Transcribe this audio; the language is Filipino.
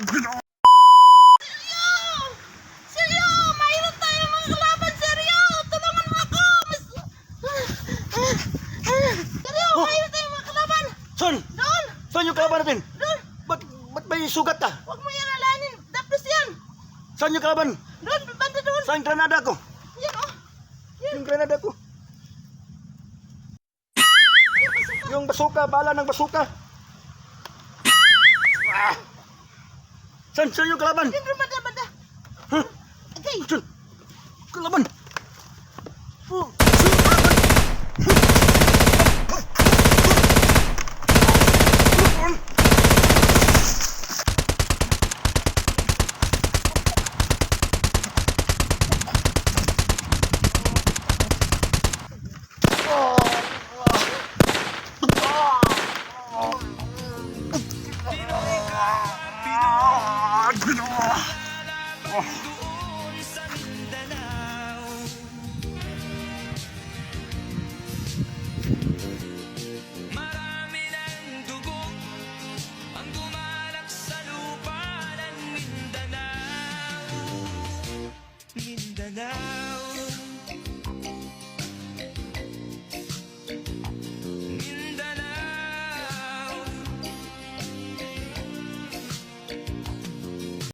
Seryo! Seryo! Mahirap tayo mga kalaban! Seryo! Tulungan mo ako! Mas... Seryo! Oh. Mahirap tayo mga kalaban! Son! Doon! Son yung kalaban natin! Doon! Ba't, ba't may sugat ah? Huwag mo yan alanin! Dapos yan! Saan yung kalaban? Doon! Banda doon! Saan yung granada ko? Yan oh! Yan. Yung granada ko! yung basuka! Bala ng basuka! Ah! Saan, saan yung kalaban? Doon banda banda! Huh? Okay! Saan? Sa lupa ng Mindanao Mindanao